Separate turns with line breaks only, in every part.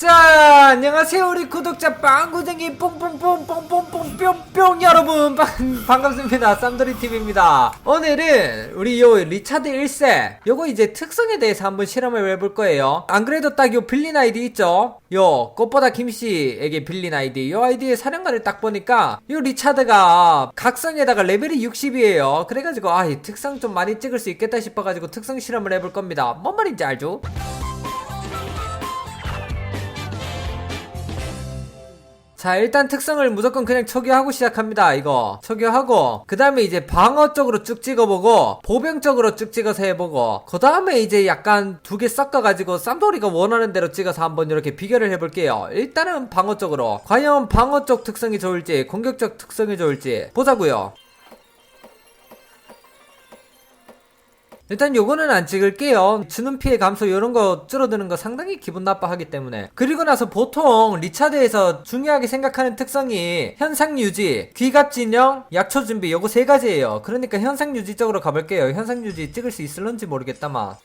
자 안녕하세요 우리 구독자 빵구쟁이. 뽕뽕뽕뽕뽕뽕뿅뿅 여러분 반, 반갑습니다. 쌈돌이TV입니다. 오늘은 우리 요 리차드 1세 요거 이제 특성에 대해서 한번 실험을 해볼 거예요. 안 그래도 딱 요 빌린 아이디 있죠? 요 꽃보다 김씨에게 빌린 아이디. 요 아이디의 사령관을 딱 보니까 요 리차드가 각성에다가 레벨이 60이에요. 그래가지고 아 이 특성 좀 많이 찍을 수 있겠다 싶어가지고 특성 실험을 해볼 겁니다. 뭔 말인지 알죠? 자 일단 특성을 무조건 그냥 초기화하고 시작합니다 이거. 초기화하고 그 다음에 이제 방어 쪽으로 쭉 찍어보고 보병 쪽으로 쭉 찍어서 해보고 그 다음에 이제 약간 두 개 섞어가지고 쌈돌이가 원하는 대로 찍어서 한번 이렇게 비교를 해볼게요. 일단은 방어 쪽으로. 과연 방어 쪽 특성이 좋을지 공격 적 특성이 좋을지 보자고요 일단 요거는 안 찍을게요. 주는 피해 감소 이런 거 줄어드는 거 상당히 기분 나빠하기 때문에. 그리고 나서 보통 리차드에서 중요하게 생각하는 특성이 현상 유지, 귀갑 진영, 약초 준비 요거 세 가지예요. 그러니까 현상 유지 쪽으로 가볼게요. 현상 유지 찍을 수 있을런지 모르겠다만.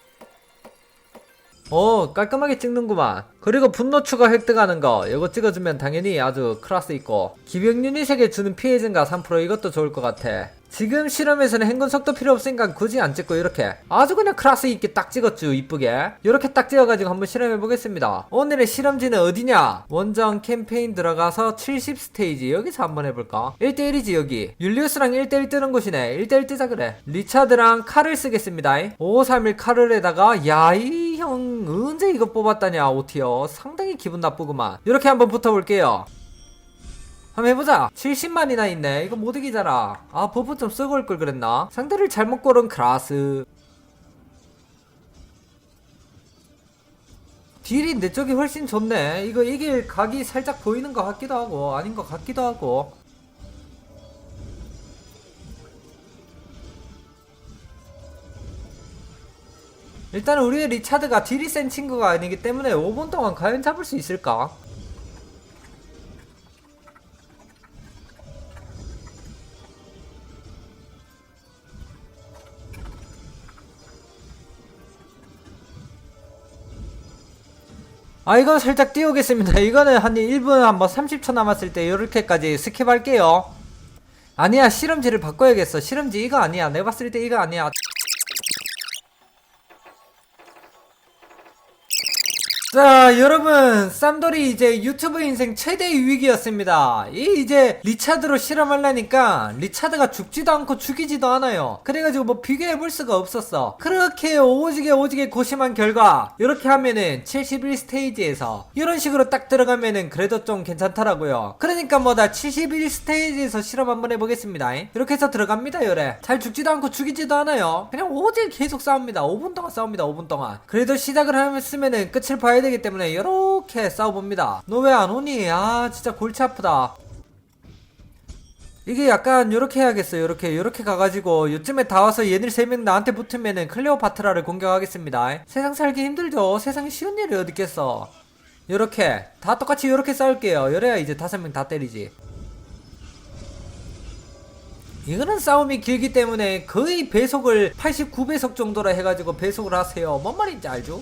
오 깔끔하게 찍는구만 그리고 분노 추가 획득하는 거 이거 찍어주면 당연히 아주 클라스 있고 기병 유닛에게 주는 피해 증가 3% 이것도 좋을 것 같아 지금 실험에서는 행군 속도 필요 없으니까 굳이 안 찍고 이렇게 아주 그냥 클라스 있게 딱 찍었죠 이쁘게. 이렇게 딱 찍어가지고 한번 실험해 보겠습니다. 오늘의 실험지는 어디냐? 원정 캠페인 들어가서 70 스테이지. 여기서 한번 해볼까? 1대1이지 여기. 율리우스랑 1대1 뜨는 곳이네. 1대1 뜨자 그래. 리차드랑 칼을 쓰겠습니다. 5531 칼을에다가 야이 형 언제 이거 뽑았다냐 오티어. 상당히 기분 나쁘구만. 이렇게 한번 붙어볼게요 한번 해보자. 70만이나 있네. 이거 못 이기잖아. 아 버프 좀 쓰고 올 걸 그랬나? 상대를 잘못 고른 크라스. 딜이 내 쪽이 훨씬 좋네. 이거 이길 각이 살짝 보이는 것 같기도 하고 아닌 것 같기도 하고. 일단은 우리의 리차드가 딜이 센 친구가 아니기 때문에 5분 동안 과연 잡을 수 있을까? 아 이건 살짝 띄우겠습니다. 이거는 한 1분 한번 30초 남았을 때 이렇게까지 스킵할게요. 아니야 실험지를 바꿔야겠어. 실험지 이거 아니야. 내가 봤을 때 이거 아니야 자 여러분 쌈돌이 이제 유튜브 인생 최대의 위기였습니다. 이 이제 리차드로 실험하려니까 리차드가 죽지도 않고 죽이지도 않아요. 그래가지고 뭐 비교해볼 수가 없었어. 그렇게 오지게 오지게 고심한 결과 이렇게 하면은 71 스테이지에서 이런 식으로 딱 들어가면은 그래도 좀 괜찮더라고요. 그러니까 뭐 나 71 스테이지에서 실험 한번 해보겠습니다. 이렇게 해서 들어갑니다 요래. 잘 죽지도 않고 죽이지도 않아요. 그냥 오지게 계속 싸웁니다. 5분 동안 싸웁니다 5분 동안. 그래도 시작을 하면은 끝을 봐야 되기 때문에 이렇게 싸워봅니다. 너 왜 안 오니? 아 진짜 골치 아프다. 이게 약간 요렇게 해야겠어요. 요렇게 요렇게 가가지고 요쯤에 다 와서 얘들 세 명 나한테 붙으면은 클레오파트라를 공격하겠습니다. 세상 살기 힘들죠. 세상에 쉬운 일이 어디 있겠어. 요렇게 다 똑같이 요렇게 싸울게요. 요래야 이제 다섯 명 다 때리지. 이거는 싸움이 길기 때문에 거의 배속을 89배속 정도로 해가지고 배속을 하세요. 뭔 말인지 알죠?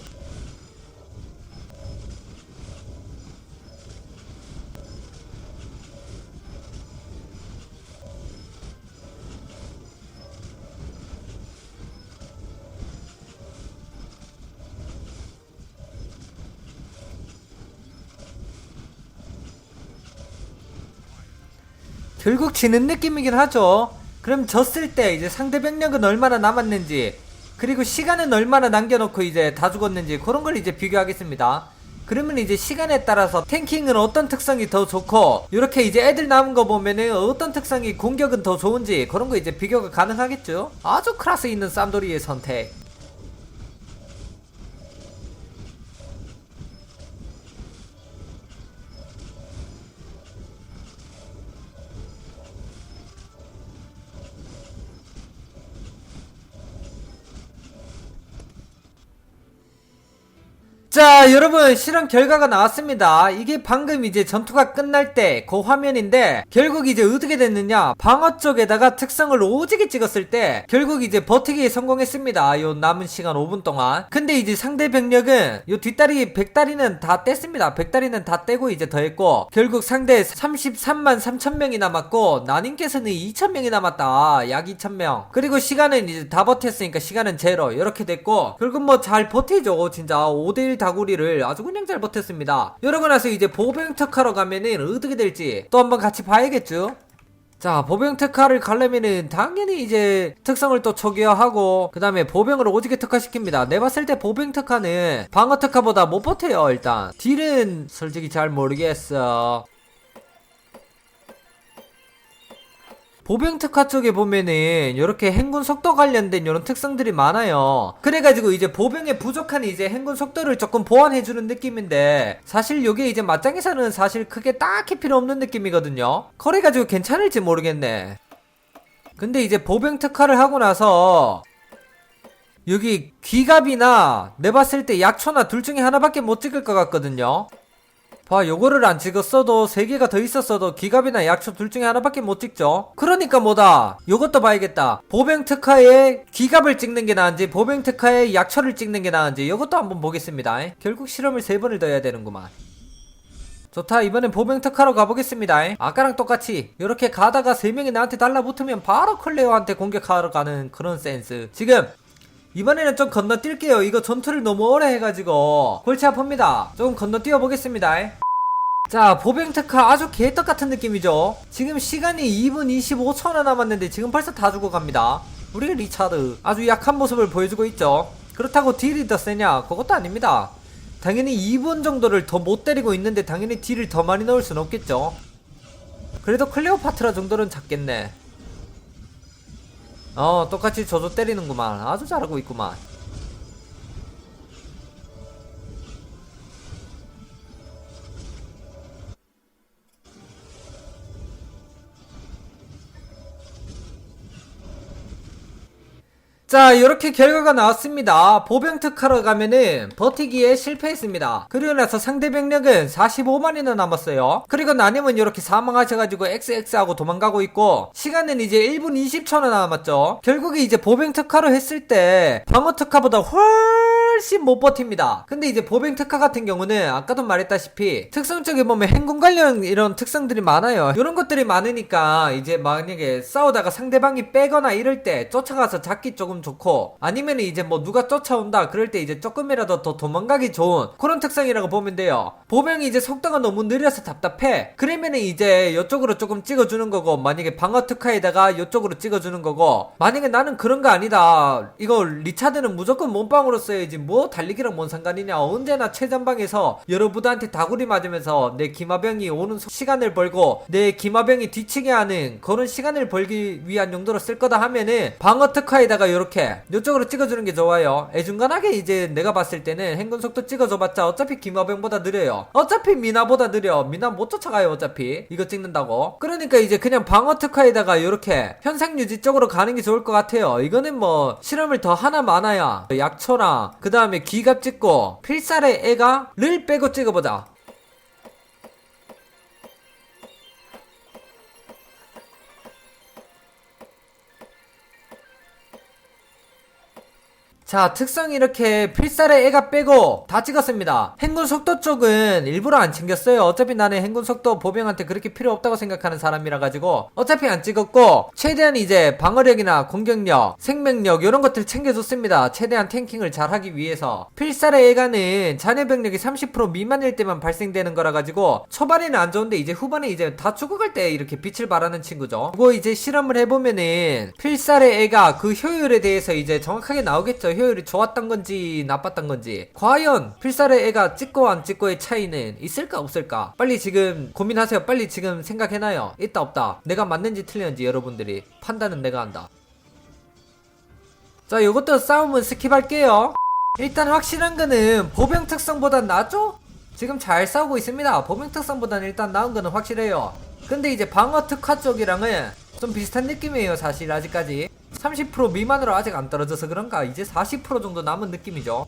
결국 지는 느낌이긴 하죠. 그럼 졌을 때 이제 상대 병력은 얼마나 남았는지 그리고 시간은 얼마나 남겨놓고 이제 다 죽었는지 그런 걸 이제 비교하겠습니다. 그러면 이제 시간에 따라서 탱킹은 어떤 특성이 더 좋고 이렇게 이제 애들 남은 거 보면은 어떤 특성이 공격은 더 좋은지 그런 거 이제 비교가 가능하겠죠. 아주 클래스 있는 쌈돌이의 선택. 자 여러분 실험 결과가 나왔습니다. 이게 방금 이제 전투가 끝날 때 그 화면인데 결국 이제 어떻게 됐느냐? 방어 쪽에다가 특성을 오지게 찍었을 때 결국 이제 버티기에 성공했습니다. 요 남은 시간 5분 동안. 근데 이제 상대 병력은 요 뒷다리 백다리는 다 뗐습니다. 백다리는 다 떼고 이제 더했고 결국 상대 33만 3천 명이 남았고 나님께서는 2천 명이 남았다. 약 2천 명. 그리고 시간은 이제 다 버텼으니까 시간은 제로. 이렇게 됐고 결국 뭐 잘 버티죠 진짜. 5대1 다구리 를 아주 그냥 잘 버텼습니다. 이러고 나서 이제 보병 특하러 가면은 어떻게 될지 또 한번 같이 봐야겠죠? 자 보병 특화를 가려면은 당연히 이제 특성을 또 초기화하고 그 다음에 보병을 오지게 특화시킵니다. 내 봤을 때 보병 특화는 방어 특화보다 못 버텨요 일단. 딜은 솔직히 잘 모르겠어 보병 특화 쪽에 보면은 이렇게 행군 속도 관련된 이런 특성들이 많아요. 그래가지고 이제 보병에 부족한 이제 행군 속도를 조금 보완해주는 느낌인데 사실 요게 이제 맞짱에서는 사실 크게 딱히 필요 없는 느낌이거든요. 그래가지고 괜찮을지 모르겠네. 근데 이제 보병 특화를 하고 나서 여기 귀갑이나 내 봤을 때 약초나 둘 중에 하나밖에 못 찍을 것 같거든요. 봐 요거를 안 찍었어도 세 개가 더 있었어도 기갑이나 약초 둘 중에 하나밖에 못 찍죠. 그러니까 뭐다? 요것도 봐야겠다. 보병 특화에 기갑을 찍는 게 나은지 보병 특화에 약초를 찍는 게 나은지 요것도 한번 보겠습니다. 결국 실험을 세 번을 더 해야 되는구만. 좋다 이번엔 보병 특화로 가보겠습니다. 아까랑 똑같이 이렇게 가다가 세 명이 나한테 달라붙으면 바로 클레오한테 공격하러 가는 그런 센스. 지금 이번에는 좀 건너뛸게요. 이거 전투를 너무 오래 해가지고 골치 아픕니다. 조금 건너뛰어 보겠습니다. 자, 특화 아주 개떡 같은 느낌이죠. 지금 시간이 2분 25초나 남았는데 지금 벌써 다 죽어갑니다. 우리 리차드 아주 약한 모습을 보여주고 있죠. 그렇다고 딜이 더 세냐? 그것도 아닙니다. 당연히 2분 정도를 더 못 때리고 있는데 당연히 딜을 더 많이 넣을 수는 없겠죠. 그래도 클레오파트라 정도는 잡겠네. 어 똑같이 저도 때리는구만 아주 잘하고 있구만 자 이렇게 결과가 나왔습니다. 보병 특하러 가면은 버티기에 실패했습니다. 그리고 나서 상대 병력은 45만이나 남았어요. 그리고 나님은 이렇게 사망하셔가지고 XX하고 도망가고 있고 시간은 이제 1분 20초나 남았죠. 결국에 이제 보병 특하로 했을 때 방어 특하보다 훨 씬 못 버팁니다. 근데 이제 보병 특하 같은 경우는 아까도 말했다시피 특성 쪽에 보면 행군 관련 이런 특성들이 많아요. 이런 것들이 많으니까 이제 만약에 싸우다가 상대방이 빼거나 이럴 때 쫓아가서 잡기 조금 좋고 아니면 이제 뭐 누가 쫓아온다 그럴 때 이제 조금이라도 더 도망가기 좋은 그런 특성이라고 보면 돼요. 보병이 이제 속도가 너무 느려서 답답해. 그러면은 이제 이쪽으로 조금 찍어주는 거고 만약에 방어 특화에다가 이쪽으로 찍어주는 거고 만약에 나는 그런 거 아니다. 이거 리차드는 무조건 몸빵으로 써야지 뭐 달리기랑 뭔 상관이냐? 언제나 최전방에서 여러분한테 다구리 맞으면서 내 기마병이 오는 소- 시간을 벌고 내 기마병이 뒤치게 하는 그런 시간을 벌기 위한 용도로 쓸 거다 하면은 방어 특화에다가 이렇게 이쪽으로 찍어주는 게 좋아요. 애중간하게 이제 내가 봤을 때는 행군 속도 찍어줘봤자 어차피 기마병보다 느려요. 어차피 미나보다 느려. 미나 못 쫓아가요 어차피. 이거 찍는다고. 그러니까 이제 그냥 방어 특화에다가 이렇게 현상 유지 쪽으로 가는 게 좋을 것 같아요. 이거는 뭐 실험을 더 하나 많아야 약초랑 그 다음에 기갑 찍고 필살의 애가 를 빼고 찍어보자 자 특성 이렇게 필살의 애가 빼고 다 찍었습니다. 행군 속도 쪽은 일부러 안 챙겼어요. 어차피 나는 행군 속도 보병한테 그렇게 필요 없다고 생각하는 사람이라 가지고 어차피 안 찍었고 최대한 이제 방어력이나 공격력 생명력 이런 것들 챙겨줬습니다. 최대한 탱킹을 잘 하기 위해서. 필살의 애가는 잔해 병력이 30% 미만일 때만 발생되는 거라 가지고 초반에는 안 좋은데 이제 후반에 이제 다 죽어갈 때 이렇게 빛을 발하는 친구죠. 그거 이제 실험을 해보면은 필살의 애가 그 효율에 대해서 이제 정확하게 나오겠죠 효율이 좋았던 건지 나빴던 건지 과연 필살의 애가 찍고 안 찍고의 차이는 있을까 없을까? 빨리 지금 고민하세요. 빨리 지금 생각해놔요. 있다 없다. 내가 맞는지 틀렸는지 여러분들이 판단은 내가 한다. 자 요것도 싸움은 스킵할게요. 일단 확실한 거는 보병 특성보단 낫죠? 지금 잘 싸우고 있습니다. 보병 특성보다는 일단 나은 거는 확실해요. 근데 이제 방어 특화 쪽이랑은 좀 비슷한 느낌이에요 사실 아직까지 30% 미만으로 아직 안 떨어져서 그런가 이제 40% 정도 남은 느낌이죠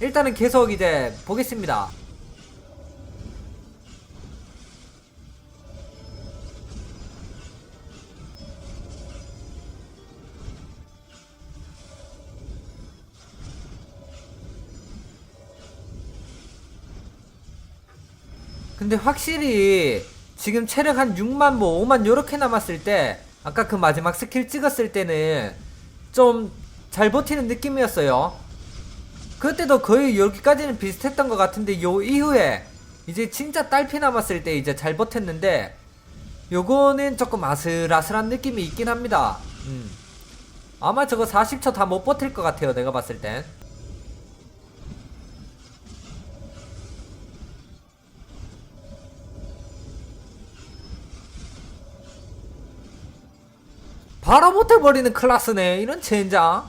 일단은 계속 이제 보겠습니다. 근데 확실히 지금 체력 한 6만 뭐 5만 요렇게 남았을 때 아까 그 마지막 스킬 찍었을 때는 좀 잘 버티는 느낌이었어요. 그때도 거의 여기까지는 비슷했던 것 같은데 요 이후에 이제 진짜 딸피 남았을 때 이제 잘 버텼는데 요거는 조금 아슬아슬한 느낌이 있긴 합니다. 음. 아마 저거 40초 다 못 버틸 것 같아요. 내가 봤을 땐. 바로 못해버리는 클라스네. 이런 젠장.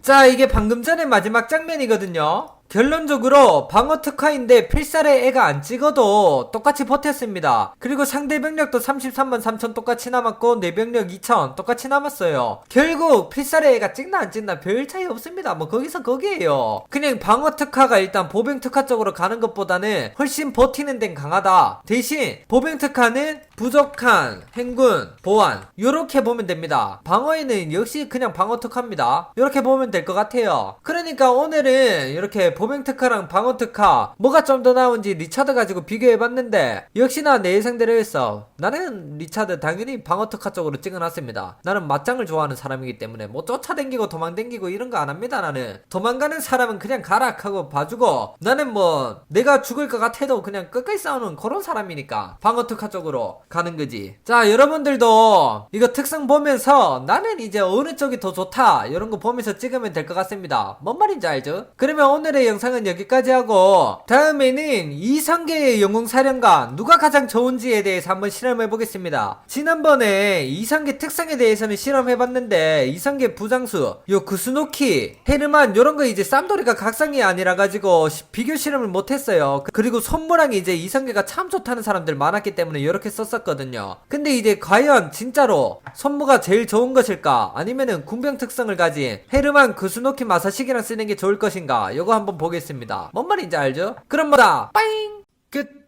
자, 이게 방금 전에 마지막 장면이거든요. 결론적으로 방어 특화인데 필살에 애가 안 찍어도 똑같이 버텼습니다. 그리고 상대 병력도 33만 3천 똑같이 남았고 내 병력 2천 똑같이 남았어요. 결국 필살에 애가 찍나 안 찍나 별 차이 없습니다. 뭐 거기서 거기에요. 그냥 방어 특화가 일단 보병 특화 쪽으로 가는 것보다는 훨씬 버티는 데는 강하다. 대신 보병 특화는 부족한 행군, 보안 요렇게 보면 됩니다. 방어에는 역시 그냥 방어 특화입니다. 요렇게 보면 될 것 같아요. 그러니까 오늘은 이렇게 보병 특화랑 방어 특화 뭐가 좀 더 나은지 리차드 가지고 비교해봤는데 역시나 내 예상대로 했어. 나는 리차드 당연히 방어 특화 쪽으로 찍어놨습니다. 나는 맞짱을 좋아하는 사람이기 때문에 뭐 쫓아댕기고 도망댕기고 이런 거 안 합니다 나는. 도망가는 사람은 그냥 가라 하고 봐주고 나는 뭐 내가 죽을 것 같아도 그냥 끝까지 싸우는 그런 사람이니까 방어 특화 쪽으로 가는 거지. 자 여러분들도 이거 특성 보면서 나는 이제 어느 쪽이 더 좋다 이런 거 보면서 찍으면 될 것 같습니다. 뭔 말인지 알죠? 그러면 오늘의 영상은 여기까지 하고 다음에는 이성계의 영웅사령관 누가 가장 좋은지에 대해서 한번 실험해 보겠습니다. 지난번에 이성계 특성에 대해서는 실험해 봤는데 이성계 부장수 요 구스노키 헤르만 요런 거 이제 쌈돌이가 각성이 아니라 가지고 시- 비교 실험을 못 했어요. 그리고 손무랑이 이제 이성계가 참 좋다는 사람들 많았기 때문에 이렇게 썼었 거든요. 근데 이제 과연 진짜로 손무가 제일 좋은 것일까 아니면은 군병 특성을 가진 헤르만 구스노키 마사식이랑 쓰는 게 좋을 것인가 요거 한번 보겠습니다. 뭔 말인지 알죠? 그럼 뭐다 빠잉 끝